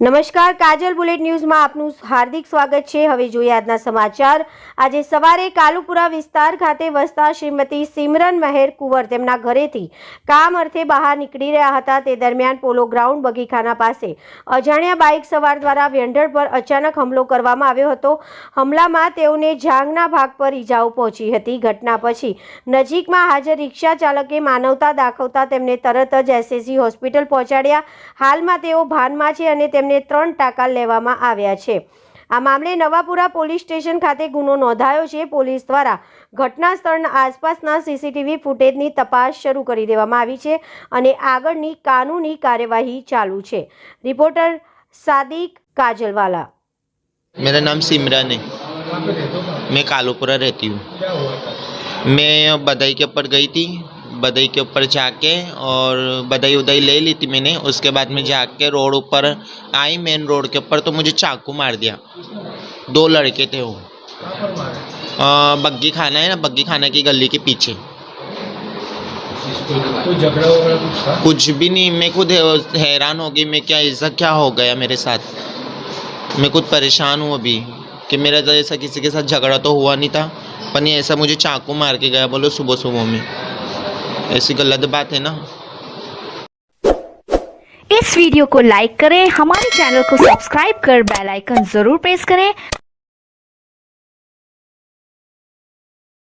નમસ્કાર, કાજલ બુલેટ ન્યૂઝમાં આપનું હાર્દિક સ્વાગત છે. હવે જોઈએ આજના સમાચાર. આજે સવારે કાલુપુરા વિસ્તાર ખાતે વસતા શ્રીમતી સિમરન મહેર કુંવર તેમના ઘરેથી કામ અર્થે બહાર નીકળી રહ્યા હતા. તે દરમિયાન પોલો ગ્રાઉન્ડ બગીખાના પાસે અજાણ્યા બાઇક સવાર દ્વારા વેન્ડર પર અચાનક હુમલો કરવામાં આવ્યો હતો. હુમલામાં તેઓને જાંગના ભાગ પર ઈજાઓ પહોંચી હતી. ઘટના પછી નજીકમાં હાજર રિક્ષા ચાલકે માનવતા દાખવતા તેમને તરત જ એસએસજી હોસ્પિટલ પહોંચાડ્યા. હાલમાં તેઓ ભાનમાં છે અને તેમને ત્રણ ટાંકા લેવામાં આવ્યા છે આ મામલે નવાપુરા પોલીસ સ્ટેશન ખાતે ગુનો નોંધાયો છે પોલીસ દ્વારા ઘટના સ્થળના આસપાસના સીસીટીવી ફૂટેજની તપાસ શરૂ કરી દેવામાં આવી છે અને આગળની કાનૂની કાર્યવાહી ચાલુ છે રિપોર્ટર સાદિક કાજલવાલા मेरा नाम सिमरन है मैं कालूपुरा रहती हूँ मैं बधाई के ऊपर गई थी बधाई के ऊपर जाके और बदई उधाई ले ली थी मैंने। उसके बाद में जाके रोड ऊपर आई मेन रोड के ऊपर तो मुझे चाकू मार दिया। दो लड़के थे वो। बग्गी खाना है ना बग्गी खाना की गली के पीछे। झगड़ा कुछ था? कुछ भी नहीं मैं खुद हैरान हो गई मैं क्या ऐसा क्या हो गया मेरे साथ? मैं खुद परेशान हूँ अभी कि मेरा तो ऐसा किसी के साथ झगड़ा तो हुआ नहीं था पर ये ऐसा मुझे चाकू मार के गया बोलो सुबह सुबह में। ऐसी गलत बात है ना इस वीडियो को लाइक करें हमारे चैनल को सब्सक्राइब कर बेल आइकन जरूर प्रेस करें